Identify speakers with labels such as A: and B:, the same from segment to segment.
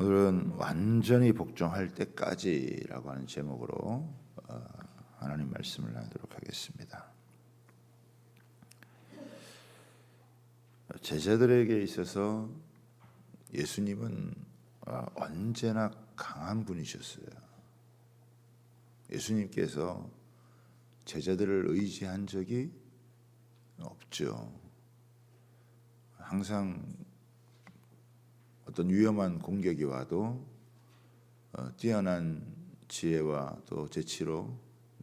A: 오늘은 완전히 복종할 때까지라고 하는 제목으로 어, 하나님 말씀을 나누도록 하겠습니다. 제자들에게 있어서 예수님은 어, 언제나 강한 분이셨어요. 예수님께서 제자들을 의지한 적이 없죠. 항상 어떤 위험한 공격이 와도 어, 뛰어난 지혜와 또 재치로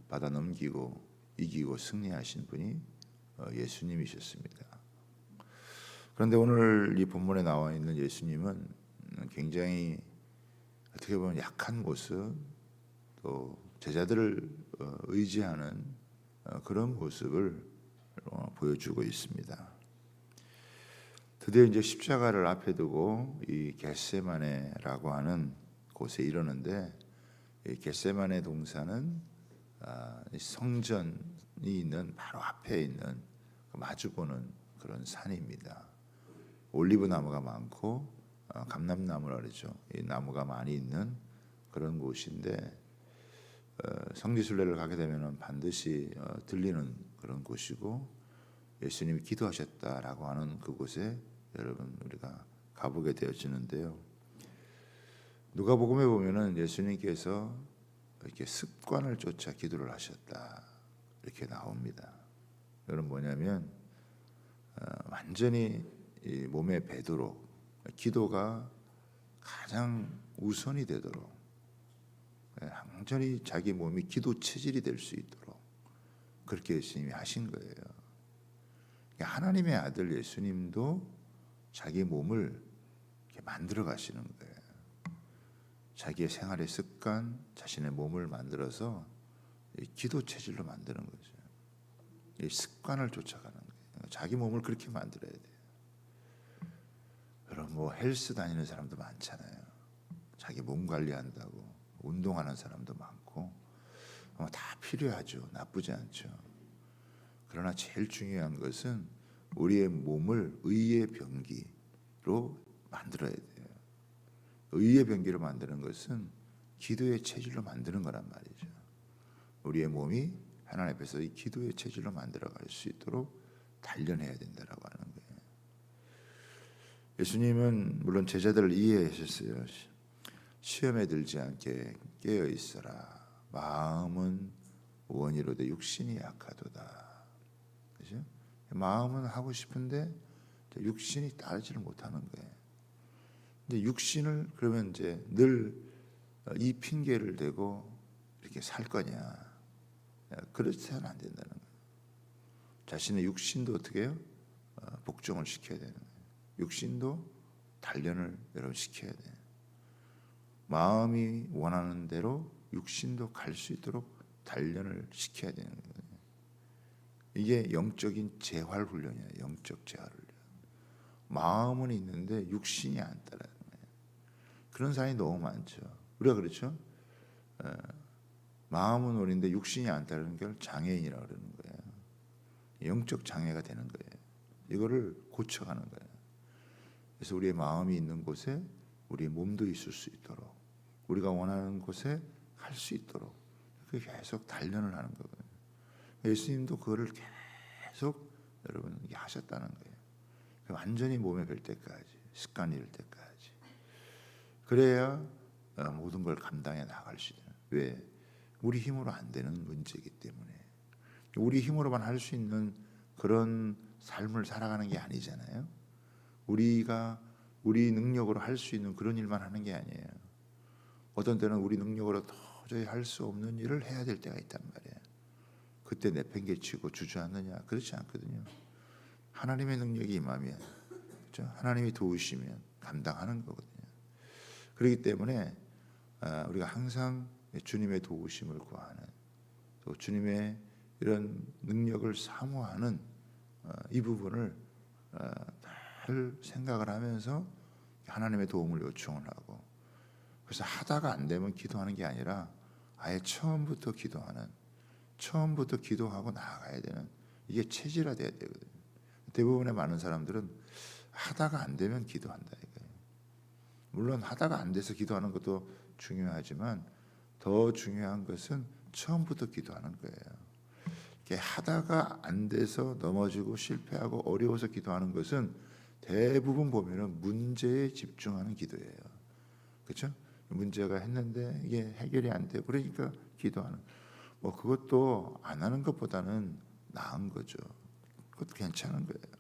A: 받아 넘기고 이기고 승리하신 분이 어, 예수님이셨습니다. 그런데 오늘 이 본문에 나와 있는 예수님은 굉장히 어떻게 보면 약한 모습 또 제자들을 어, 의지하는 어, 그런 모습을 어, 보여주고 있습니다. 드디어 이제 십자가를 앞에 두고 이 겟세마네라고 하는 곳에 이르는데 이 겟세마네 동산은 아, 이 성전이 있는 바로 앞에 있는 그 마주보는 그런 산입니다. 올리브 나무가 많고 어, 감람나무라 그러죠. 이 나무가 많이 있는 그런 곳인데 어, 성지순례를 가게 되면 반드시 어, 들리는 그런 곳이고 예수님이 기도하셨다라고 하는 그곳에 여러분 우리가 가보게 되어지는데요. 누가복음에 보면은 예수님께서 이렇게 습관을 쫓아 기도를 하셨다 이렇게 나옵니다. 이건 뭐냐면 어, 완전히 이 몸에 배도록 기도가 가장 우선이 되도록 예, 완전히 자기 몸이 기도 체질이 될 수 있도록 그렇게 예수님이 하신 거예요. 그러니까 하나님의 아들 예수님도 자기 몸을 만들어 가시는 거예요. 자기의 생활의 습관, 자신의 몸을 만들어서 기도 체질로 만드는 거죠. 이 습관을 쫓아가는 거예요. 자기 몸을 그렇게 만들어야 돼요. 여러분 뭐 헬스 다니는 사람도 많잖아요. 자기 몸 관리한다고 운동하는 사람도 많고 어, 다 필요하죠. 나쁘지 않죠. 그러나 제일 중요한 것은 우리의 몸을 의의 병기 로 만들어야 돼요. 의의 병기로 만드는 것은 기도의 체질로 만드는 거란 말이죠. 우리의 몸이 하나님 앞에서 이 기도의 체질로 만들어 갈 수 있도록 단련해야 된다라고 하는 거예요. 예수님은 물론 제자들을 이해하셨어요. 시험에 들지 않게 깨어 있어라. 마음은 원이로되 육신이 약하도다. 그죠? 마음은 하고 싶은데 육신이 따르지를 못하는 거예요. 근데 육신을 그러면 이제 늘 이 핑계를 대고 이렇게 살 거냐? 그렇지는 안 된다는 거예요. 자신의 육신도 어떻게 해요? 어, 복종을 시켜야 되는 거예요. 육신도 단련을 여러분 시켜야 돼요. 마음이 원하는 대로 육신도 갈 수 있도록 단련을 시켜야 되는 거예요. 이게 영적인 재활 훈련이야. 영적 재활 훈련. 마음은 있는데 육신이 안 따라는 거예요. 그런 사람이 너무 많죠. 우리가 그렇죠. 에, 마음은 옳은데 육신이 안 따르는 걸 장애인이라 고 그러는 거예요. 영적 장애가 되는 거예요. 이거를 고쳐가는 거예요. 그래서 우리의 마음이 있는 곳에 우리의 몸도 있을 수 있도록 우리가 원하는 곳에 할 수 있도록 그 계속 단련을 하는 거거든요. 예수님도 그거를 계속 여러분 하셨다는 거예요. 완전히 몸에 뵐 때까지 습관이 될 때까지 그래야 어, 모든 걸 감당해 나갈 수 있는 왜 우리 힘으로 안 되는 문제이기 때문에 우리 힘으로만 할 수 있는 그런 삶을 살아가는 게 아니잖아요. 우리가 우리 능력으로 할 수 있는 그런 일만 하는 게 아니에요. 어떤 때는 우리 능력으로 도저히 할 수 없는 일을 해야 될 때가 있단 말이에요. 그때 내팽개치고 주저앉느냐 그렇지 않거든요. 하나님의 능력이 임하면 그렇죠? 하나님이 도우시면 감당하는 거거든요. 그렇기 때문에 아, 우리가 항상 주님의 도우심을 구하는 또 주님의 이런 능력을 사모하는 어, 이 부분을 어, 늘 생각을 하면서 하나님의 도움을 요청을 하고 그래서 하다가 안 되면 기도하는 게 아니라 아예 처음부터 기도하는 처음부터 기도하고 나아가야 되는 이게 체질화 돼야 되거든요. 대부분의 많은 사람들은 하다가 안 되면 기도한다 이거예요. 물론 하다가 안 돼서 기도하는 것도 중요하지만 더 중요한 것은 처음부터 기도하는 거예요. 하다가 안 돼서 넘어지고 실패하고 어려워서 기도하는 것은 대부분 보면은 문제에 집중하는 기도예요. 그렇죠? 문제가 했는데 이게 해결이 안 돼. 그러니까 기도하는. 뭐 그것도 안 하는 것보다는 나은 거죠. 그것도 괜찮은 거예요.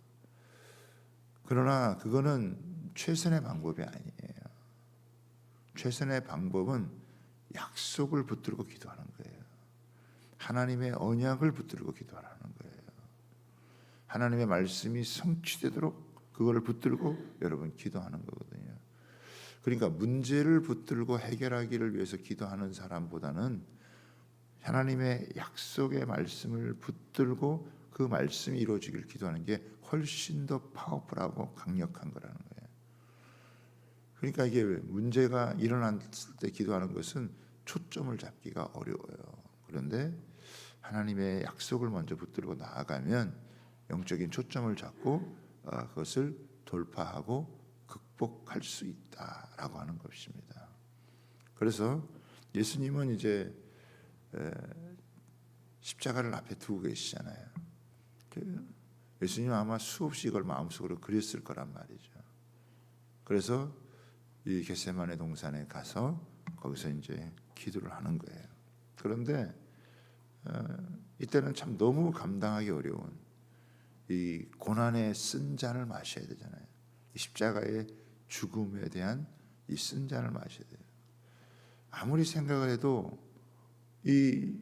A: 그러나 그거는 최선의 방법이 아니에요. 최선의 방법은 약속을 붙들고 기도하는 거예요. 하나님의 언약을 붙들고 기도하는 거예요. 하나님의 말씀이 성취되도록 그거를 붙들고 여러분 기도하는 거거든요. 그러니까 문제를 붙들고 해결하기를 위해서 기도하는 사람보다는 하나님의 약속의 말씀을 붙들고 그 말씀이 이루어지기를 기도하는 게 훨씬 더 파워풀하고 강력한 거라는 거예요. 그러니까 이게 문제가 일어났을 때 기도하는 것은 초점을 잡기가 어려워요. 그런데 하나님의 약속을 먼저 붙들고 나아가면 영적인 초점을 잡고 어, 그것을 돌파하고 극복할 수 있다라고 하는 것입니다. 그래서 예수님은 이제 에, 십자가를 앞에 두고 계시잖아요. 그 예수님 아마 수없이 이걸 마음속으로 그렸을 거란 말이죠. 그래서 이 겟세마네 동산에 가서 거기서 이제 기도를 하는 거예요. 그런데 어, 이때는 참 너무 감당하기 어려운 이 고난의 쓴 잔을 마셔야 되잖아요. 이 십자가의 죽음에 대한 이 쓴 잔을 마셔야 돼요. 아무리 생각을 해도 이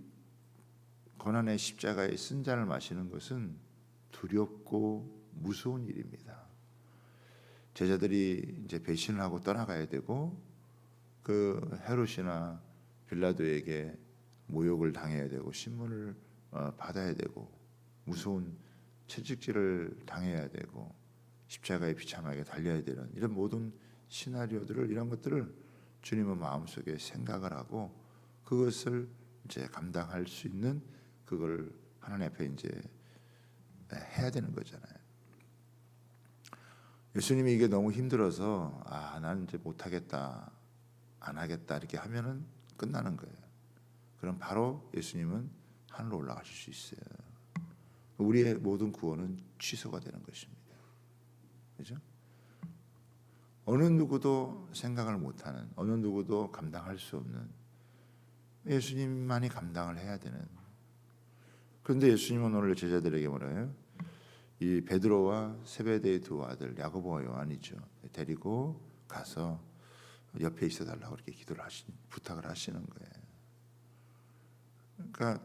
A: 고난의 십자가의 쓴 잔을 마시는 것은 두렵고 무서운 일입니다. 제자들이 이제 배신을 하고 떠나가야 되고 그 헤롯이나 빌라도에게 모욕을 당해야 되고 신문을 어, 받아야 되고 무서운 채찍질을 당해야 되고 십자가에 비참하게 달려야 되는 이런 모든 시나리오들을 이런 것들을 주님은 마음속에 생각을 하고 그것을 이제 감당할 수 있는 그걸 하나님 앞에 이제 해야 되는 거잖아요. 예수님이 이게 너무 힘들어서 아, 나는 이제 못 하겠다. 안 하겠다 이렇게 하면은 끝나는 거예요. 그럼 바로 예수님은 하늘로 올라가실 수 있어요. 우리의 모든 구원은 취소가 되는 것입니다. 그죠? 어느 누구도 생각을 못하는, 어느 누구도 감당할 수 없는 예수님만이 감당을 해야 되는. 그런데 예수님은 오늘 제자들에게 뭐래요? 이 베드로와 세베대의 두 아들 야고보와 요한이죠. 데리고 가서 옆에 있어 달라고 이렇게 기도를 하신 부탁을 하시는 거예요. 그러니까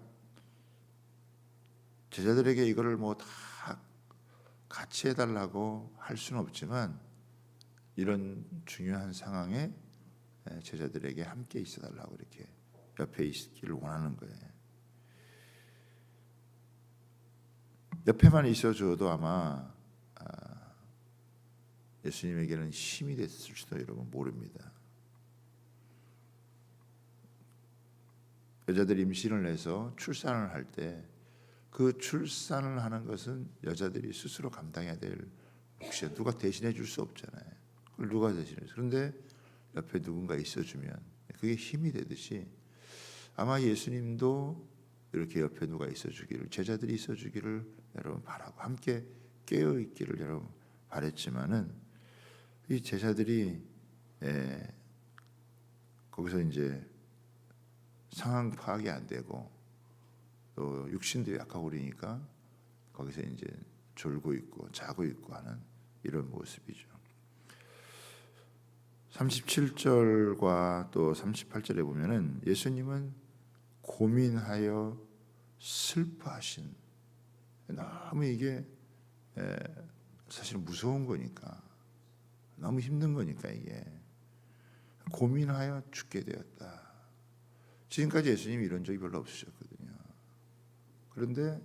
A: 제자들에게 이거를 뭐 다 같이 해달라고 할 수는 없지만 이런 중요한 상황에 제자들에게 함께 있어달라고 이렇게 옆에 있기를 원하는 거예요. 옆에만 있어줘도 아마 아, 예수님에게는 힘이 됐을지도 여러분 모릅니다. 여자들이 임신을 해서 출산을 할 때 그 출산을 하는 것은 여자들이 스스로 감당해야 될 몫이야. 누가 대신해 줄 수 없잖아요. 그걸 누가 대신해? 그런데 옆에 누군가 있어주면 그게 힘이 되듯이 아마 예수님도 이렇게 옆에 누가 있어 주기를 제자들이 있어 주기를 여러분 바라고 함께 깨어 있기를 여러분 바랬지만은 이 제자들이 에, 거기서 이제 상황 파악이 안 되고 또 육신도 약하고 그러니까 거기서 이제 졸고 있고 자고 있고 하는 이런 모습이죠. 37절과 또 38절에 보면은 예수님은 고민하여 슬퍼하신 너무 이게 사실 무서운 거니까 너무 힘든 거니까 이게 고민하여 죽게 되었다. 지금까지 예수님이 이런 적이 별로 없으셨거든요. 그런데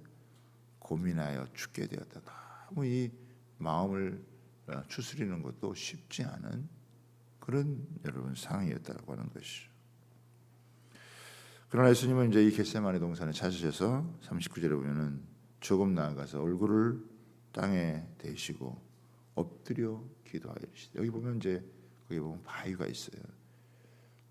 A: 고민하여 죽게 되었다. 너무 이 마음을 어, 추스리는 것도 쉽지 않은 그런 여러분 상황이었다고 하는 것이죠. 그러나 예수님은 이제 이 겟세마네 동산에 찾으셔서 39절에 보면은 조금 나아가서 얼굴을 땅에 대시고 엎드려 기도하여 이르시되 여기 보면 이제 거기 보면 바위가 있어요.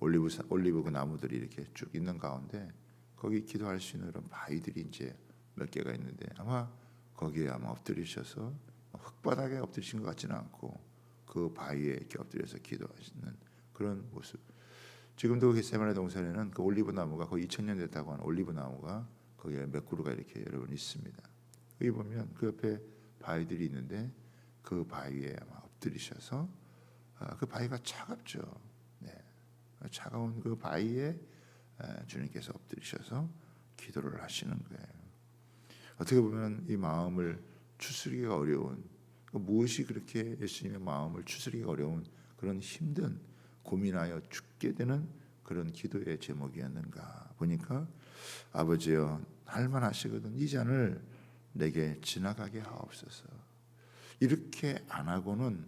A: 올리브 사- 올리브 그 나무들이 이렇게 쭉 있는 가운데 거기 기도할 수 있는 그런 바위들이 이제 몇 개가 있는데 아마 거기에 아마 엎드리셔서 흙바닥에 엎드리신 것 같지는 않고 그 바위에 이렇게 엎드려서 기도하시는 그런 모습. 지금도 겟세마네 동산에는 그 올리브 나무가 거의 2000년 됐다고 하는 올리브 나무가 거기에 몇 그루가 이렇게 여러분 있습니다. 여기 보면 그 옆에 바위들이 있는데 그 바위에 아마 엎드리셔서 아, 그 바위가 차갑죠. 네. 차가운 그 바위에 에, 주님께서 엎드리셔서 기도를 하시는 거예요. 어떻게 보면 이 마음을 추스리기가 어려운 그 무엇이 그렇게 예수님의 마음을 추스리기가 어려운 그런 힘든 고민하여 죽게 되는 그런 기도의 제목이었는가 보니까 아버지여 할만하시거든 이 잔을 내게 지나가게 하옵소서 이렇게 안 하고는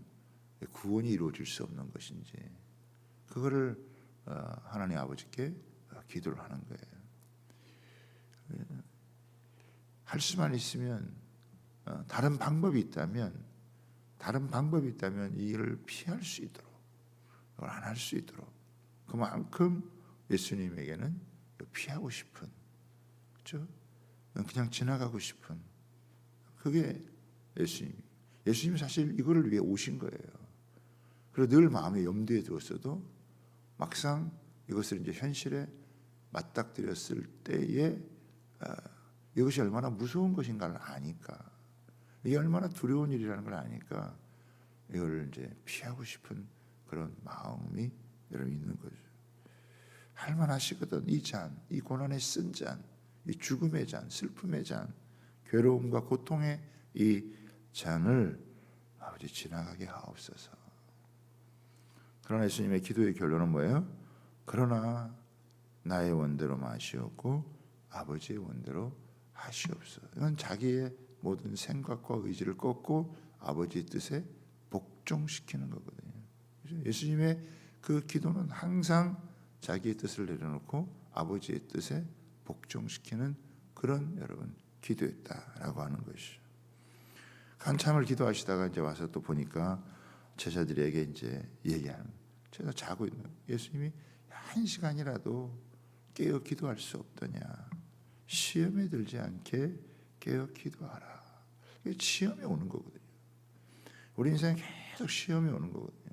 A: 구원이 이루어질 수 없는 것인지 그거를 어, 하나님 아버지께 어, 기도를 하는 거예요. 예. 할 수만 있으면 어, 다른 방법이 있다면 다른 방법이 있다면 이 일을 피할 수 있도록 이걸 안 할 수 있도록 그만큼 예수님에게는 피하고 싶은 그렇죠? 그냥 지나가고 싶은 그게 예수님. 예수님이 사실 이거를 위해 오신 거예요. 그리고 늘 마음에 염두에 두었어도 막상 이것을 이제 현실에 맞닥뜨렸을 때에 아, 이것이 얼마나 무서운 것인가를 아니까 이게 얼마나 두려운 일이라는 걸 아니까 이걸 이제 피하고 싶은 그런 마음이 여러분 있는 거죠. 할만하시거든 이 잔, 이 고난의 쓴 잔, 이 죽음의 잔, 슬픔의 잔, 괴로움과 고통의 이 잔을 아버지 지나가게 하옵소서. 그러나 예수님의 기도의 결론은 뭐예요? 그러나 나의 원대로 마시옵고 아버지의 원대로 하시옵소서. 이건 자기의 모든 생각과 의지를 꺾고 아버지의 뜻에 복종시키는 거거든요. 예수님의 그 기도는 항상 자기의 뜻을 내려놓고 아버지의 뜻에 복종시키는 그런 여러분 기도였다라고 하는 것이죠. 한참을 기도하시다가 이제 와서 또 보니까 제자들에게 이제 얘기하는 제가 자고 있는 예수님이 한 시간이라도 깨어 기도할 수 없더냐. 시험에 들지 않게 깨어 기도하라. 이게 시험이 오는 거거든요. 우리 인생에 계속 시험이 오는 거거든요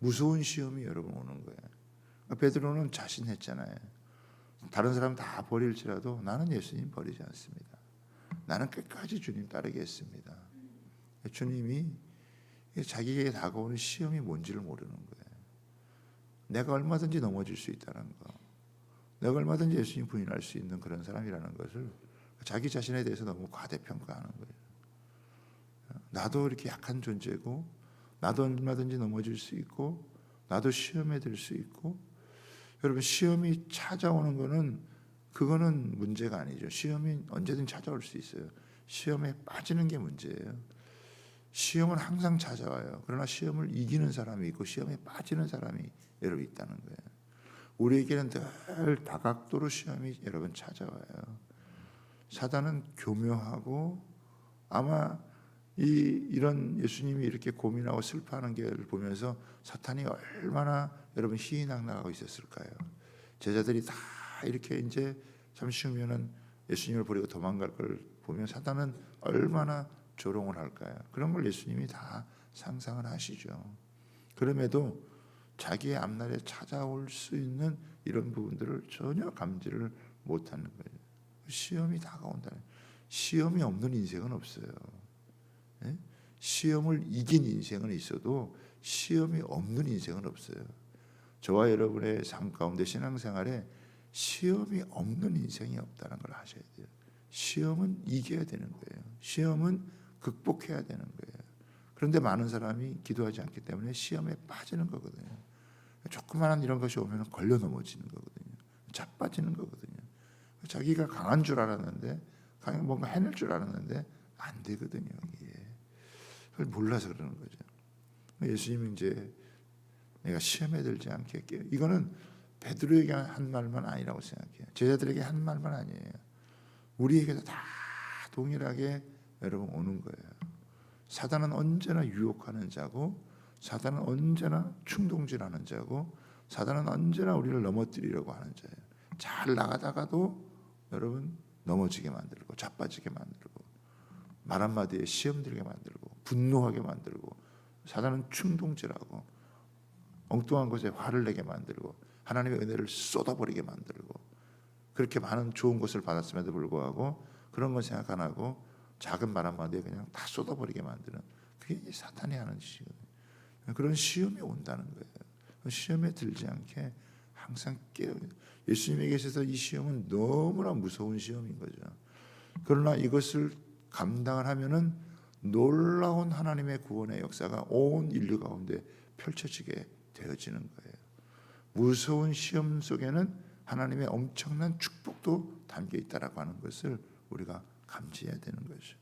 A: 무서운 시험이 여러분 오는 거예요 베드로는 자신했잖아요 다른 사람 다 버릴지라도 나는 예수님 버리지 않습니다 나는 끝까지 주님 따르겠습니다 주님이 자기에게 다가오는 시험이 뭔지를 모르는 거예요. 내가 얼마든지 넘어질 수 있다는 거. 내가 얼마든지 예수님 부인할 수 있는 그런 사람이라는 것을 자기 자신에 대해서 너무 과대평가하는 거예요. 나도 이렇게 약한 존재고 나도 얼마든지 넘어질 수 있고 나도 시험에 들 수 있고 여러분 시험이 찾아오는 거는 그거는 문제가 아니죠. 시험이 언제든 찾아올 수 있어요. 시험에 빠지는 게 문제예요. 시험은 항상 찾아와요. 그러나 시험을 이기는 사람이 있고 시험에 빠지는 사람이 여러분 있다는 거예요. 우리에게는 늘 다각도로 시험이 여러분 찾아와요. 사단은 교묘하고 아마 이 이런 예수님이 이렇게 고민하고 슬퍼하는 게 보면서 사탄이 얼마나 여러분 희희낙낙하고 있었을까요? 제자들이 다 이렇게 이제 잠시 후면은 예수님을 버리고 도망갈 걸 보면 사단은 얼마나 조롱을 할까요? 그런 걸 예수님이 다 상상을 하시죠. 그럼에도 자기의 앞날에 찾아올 수 있는 이런 부분들을 전혀 감지를 못하는 거예요. 시험이 다가온다. 시험이 없는 인생은 없어요. 예? 시험을 이긴 인생은 있어도 시험이 없는 인생은 없어요. 저와 여러분의 삶 가운데 신앙생활에 시험이 없는 인생이 없다는 걸 아셔야 돼요. 시험은 이겨야 되는 거예요. 시험은 극복해야 되는 거예요. 그런데 많은 사람이 기도하지 않기 때문에 시험에 빠지는 거거든요. 조그마한 이런 것이 오면 걸려 넘어지는 거거든요. 자빠지는 거거든요. 자기가 강한 줄 알았는데 뭔가 해낼 줄 알았는데 안 되거든요. 그걸 몰라서 그러는 거죠. 예수님이 이제 내가 시험에 들지 않게. 이거는 베드로에게 한 말만 아니라고 생각해요. 제자들에게 한 말만 아니에요. 우리에게도 다 동일하게 여러분 오는 거예요. 사단은 언제나 유혹하는 자고 사단은 언제나 충동질하는 자고 사단은 언제나 우리를 넘어뜨리려고 하는 자예요. 잘 나가다가도 여러분 넘어지게 만들고 자빠지게 만들고 말 한마디에 시험 들게 만들고 분노하게 만들고 사단은 충동질하고 엉뚱한 것에 화를 내게 만들고 하나님의 은혜를 쏟아버리게 만들고 그렇게 많은 좋은 것을 받았음에도 불구하고 그런 건 생각 안 하고 작은 말 한마디에 그냥 다 쏟아버리게 만드는 그게 이 사탄이 하는 짓이거든요. 그런 시험이 온다는 거예요. 그 시험에 들지 않게 항상 깨어 예수님에게 있어서 이 시험은 너무나 무서운 시험인 거죠. 그러나 이것을 감당을 하면은 놀라운 하나님의 구원의 역사가 온 인류 가운데 펼쳐지게 되어지는 거예요. 무서운 시험 속에는 하나님의 엄청난 축복도 담겨 있다라고 하는 것을 우리가 감지해야 되는 것이죠.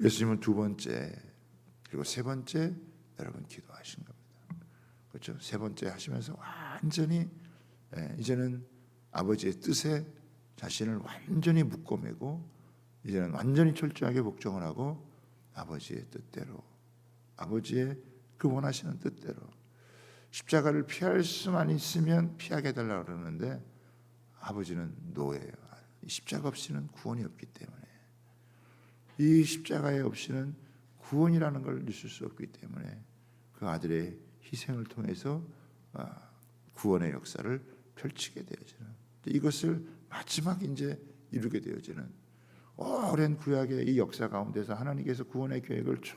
A: 예수님은 두 번째 그리고 세 번째 여러분 기도하신 겁니다. 그렇죠? 세 번째 하시면서 완전히 예, 이제는 아버지의 뜻에 자신을 완전히 묶어매고 이제는 완전히 철저하게 복종을 하고 아버지의 뜻대로 아버지의 그 원하시는 뜻대로 십자가를 피할 수만 있으면 피하게 달라 그러는데 아버지는 노예예요. 이 십자가 없이는 구원이 없기 때문에 이 십자가에 없이는 구원이라는 걸 있을 수 없기 때문에 그 아들의 희생을 통해서 아, 구원의 역사를 펼치게 되어지는 이것을 마지막 이제 이루게 되어지는 오랜 구약의 이 역사 가운데서 하나님께서 구원의 계획을 쭉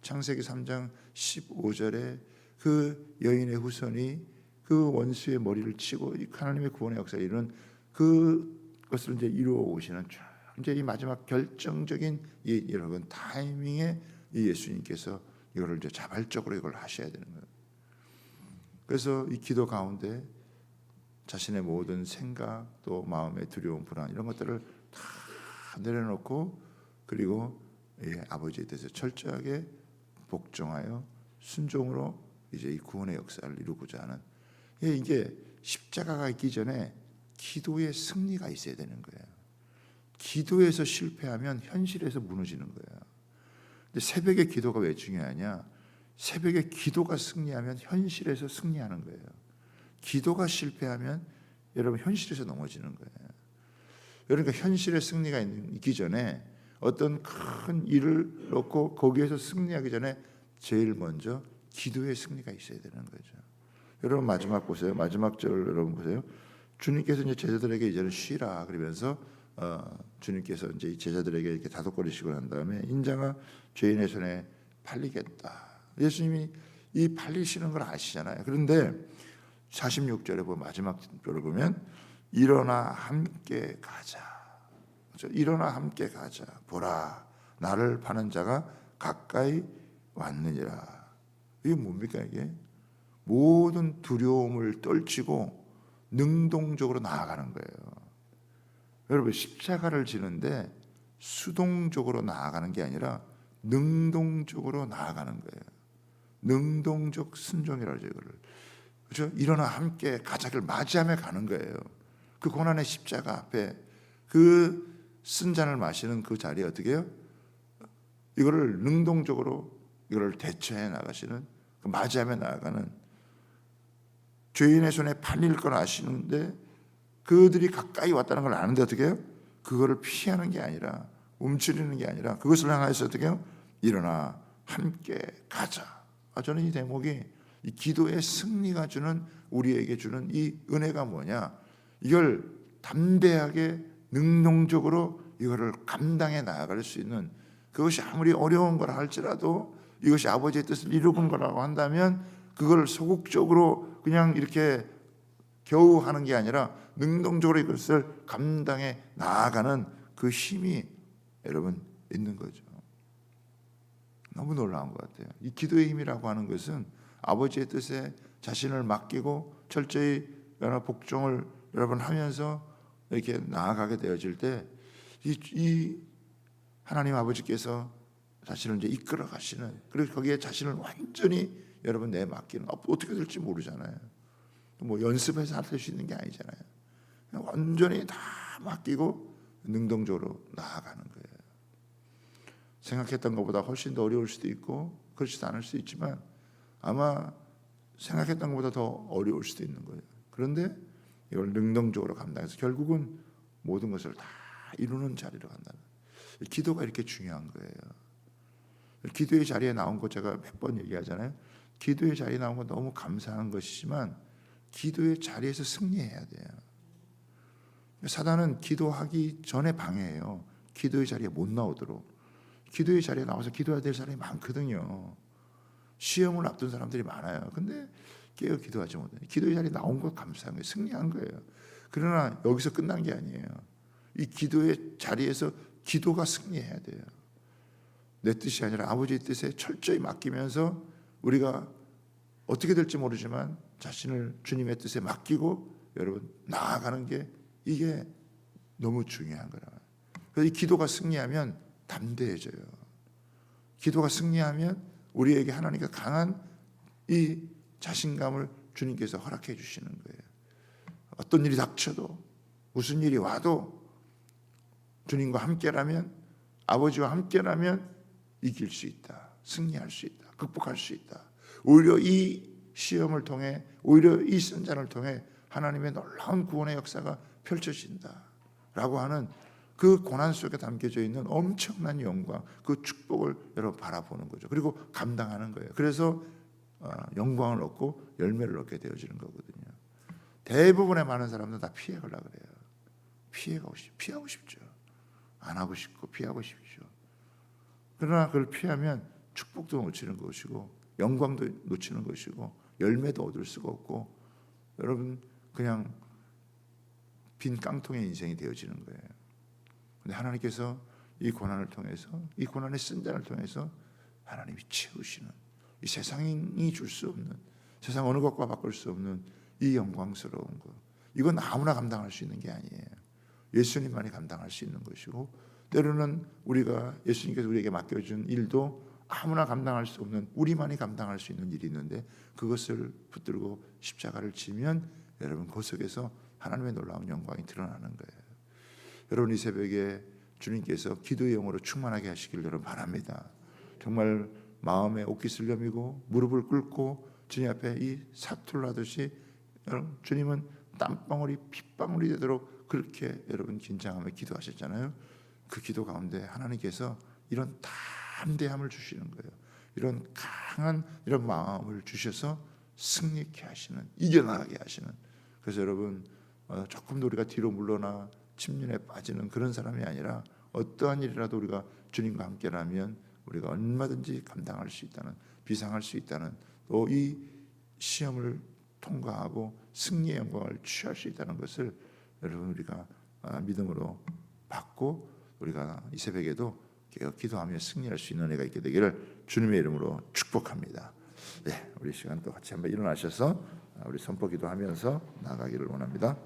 A: 창세기 3장 15절에 그 여인의 후손이 그 원수의 머리를 치고 이 하나님의 구원의 역사를 이루는 그것을 이제 이루어 오시는 쭉 이제 이 마지막 결정적인 이 여러분 타이밍에 이 예수님께서 이거를 이제 자발적으로 이걸 하셔야 되는 거예요. 그래서 이 기도 가운데 자신의 모든 생각 또 마음의 두려움 불안 이런 것들을 다 내려놓고 그리고 예, 아버지에 대해서 철저하게 복종하여 순종으로 이제 이 구원의 역사를 이루고자 하는 예, 이게 십자가가 있기 전에 기도의 승리가 있어야 되는 거예요. 기도에서 실패하면 현실에서 무너지는 거예요. 근데 새벽의 기도가 왜 중요하냐? 새벽에 기도가 승리하면 현실에서 승리하는 거예요. 기도가 실패하면 여러분 현실에서 넘어지는 거예요. 그러니까 현실의 승리가 있기 전에 어떤 큰 일을 놓고 거기에서 승리하기 전에 제일 먼저 기도의 승리가 있어야 되는 거죠. 여러분 마지막 보세요. 마지막 절 여러분 보세요. 주님께서 이제 제자들에게 이제는 쉬라 그러면서 어, 주님께서 이제 이 제자들에게 이렇게 다독거리시고 난 다음에 인자가 죄인의 손에 팔리겠다. 예수님이 이 팔리시는 걸 아시잖아요. 그런데 46절에 보면 마지막 절을 보면 일어나 함께 가자. 그렇죠? 일어나 함께 가자. 보라 나를 파는 자가 가까이 왔느니라. 이게 뭡니까 이게? 모든 두려움을 떨치고 능동적으로 나아가는 거예요. 여러분 십자가를 지는데 수동적으로 나아가는 게 아니라 능동적으로 나아가는 거예요. 능동적 순종이라고 이거를. 그렇죠? 일어나 함께 가자를 맞이하며 가는 거예요. 그 고난의 십자가 앞에 그 쓴 잔을 마시는 그 자리에 어떻게 해요? 이거를 능동적으로 이거를 대처해 나가시는 그 맞이하며 나아가는 죄인의 손에 팔릴 걸 아시는데 그들이 가까이 왔다는 걸 아는데 어떻게 해요? 그거를 피하는 게 아니라 움츠리는 게 아니라 그것을 향해서 어떻게 해요? 일어나 함께 가자. 아, 저는 이 대목이 이 기도의 승리가 주는 우리에게 주는 이 은혜가 뭐냐? 이걸 담대하게 능동적으로 이거를 감당해 나아갈 수 있는 그것이 아무리 어려운 거라 할지라도 이것이 아버지의 뜻을 이루는 거라고 한다면 그걸 소극적으로 그냥 이렇게 겨우 하는 게 아니라 능동적으로 이것을 감당해 나아가는 그 힘이 여러분 있는 거죠. 너무 놀라운 것 같아요. 이 기도의 힘이라고 하는 것은 아버지의 뜻에 자신을 맡기고 철저히 복종을 여러분 하면서 이렇게 나아가게 되어질 때 이, 이 하나님 아버지께서 자신을 이제 이끌어 가시는 그리고 거기에 자신을 완전히 여러분 내 맡기는 어떻게 될지 모르잖아요. 뭐 연습해서 할 수 있는 게 아니잖아요. 완전히 다 맡기고 능동적으로 나아가는 거예요. 생각했던 것보다 훨씬 더 어려울 수도 있고 그렇지도 않을 수 있지만 아마 생각했던 것보다 더 어려울 수도 있는 거예요. 그런데 이걸 능동적으로 감당해서 결국은 모든 것을 다 이루는 자리로 간다는. 기도가 이렇게 중요한 거예요. 기도의 자리에 나온 거 제가 몇 번 얘기하잖아요. 기도의 자리에 나온 건 너무 감사한 것이지만 기도의 자리에서 승리해야 돼요. 사단은 기도하기 전에 방해해요. 기도의 자리에 못 나오도록. 기도의 자리에 나와서 기도해야 될 사람이 많거든요. 시험을 앞둔 사람들이 많아요. 근데 깨어 기도하지 못해. 기도의 자리에 나온 거 감사한 거예요. 승리한 거예요. 그러나 여기서 끝난 게 아니에요. 이 기도의 자리에서 기도가 승리해야 돼요. 내 뜻이 아니라 아버지의 뜻에 철저히 맡기면서 우리가 어떻게 될지 모르지만 자신을 주님의 뜻에 맡기고 여러분 나아가는 게 이게 너무 중요한 거라. 그래서 이 기도가 승리하면 담대해져요. 기도가 승리하면 우리에게 하나님께 강한 이 자신감을 주님께서 허락해 주시는 거예요. 어떤 일이 닥쳐도 무슨 일이 와도 주님과 함께라면 아버지와 함께라면 이길 수 있다. 승리할 수 있다. 극복할 수 있다. 오히려 이 시험을 통해 오히려 이 선잔을 통해 하나님의 놀라운 구원의 역사가 펼쳐진다 라고 하는 그 고난 속에 담겨져 있는 엄청난 영광, 그 축복을 여러분 바라보는 거죠. 그리고 감당하는 거예요. 그래서 어, 영광을 얻고 열매를 얻게 되어지는 거거든요. 대부분의 많은 사람들은 다 피해가려 그래요. 피해가고 싶, 피하고 싶죠. 안 하고 싶고 피하고 싶죠. 그러나 그걸 피하면 축복도 놓치는 것이고 영광도 놓치는 것이고 열매도 얻을 수가 없고 여러분 그냥 빈 깡통의 인생이 되어지는 거예요. 근데 하나님께서 이 고난을 통해서 이 고난의 쓴잔을 통해서 하나님이 채우시는 이 세상이 줄 수 없는 세상 어느 것과 바꿀 수 없는 이 영광스러운 것 이건 아무나 감당할 수 있는 게 아니에요. 예수님만이 감당할 수 있는 것이고 때로는 우리가 예수님께서 우리에게 맡겨준 일도 아무나 감당할 수 없는 우리만이 감당할 수 있는 일이 있는데 그것을 붙들고 십자가를 지면 여러분 그 속에서 하나님의 놀라운 영광이 드러나는 거예요. 여러분 이 새벽에 주님께서 기도의 영으로 충만하게 하시길 여러분 바랍니다. 정말 마음에 옷깃 슬렴이고 무릎을 꿇고 주님 앞에 이 사투를 하듯이 여러분 주님은 땀방울이 핏방울이 되도록 그렇게 여러분 긴장하며 기도하셨잖아요. 그 기도 가운데 하나님께서 이런 담대함을 주시는 거예요. 이런 강한 이런 마음을 주셔서 승리케 하시는 이겨나가게 하시는 그래서 여러분 어, 조금도 우리가 뒤로 물러나 침륜에 빠지는 그런 사람이 아니라 어떠한 일이라도 우리가 주님과 함께라면 우리가 얼마든지 감당할 수 있다는 비상할 수 있다는 또 이 시험을 통과하고 승리의 영광을 취할 수 있다는 것을 여러분 우리가 아, 믿음으로 받고 우리가 이 새벽에도 기도하며 승리할 수 있는 애가 있게 되기를 주님의 이름으로 축복합니다. 네, 우리 시간 또 같이 한번 일어나셔서 우리 선포 기도 하면서 나가기를 원합니다.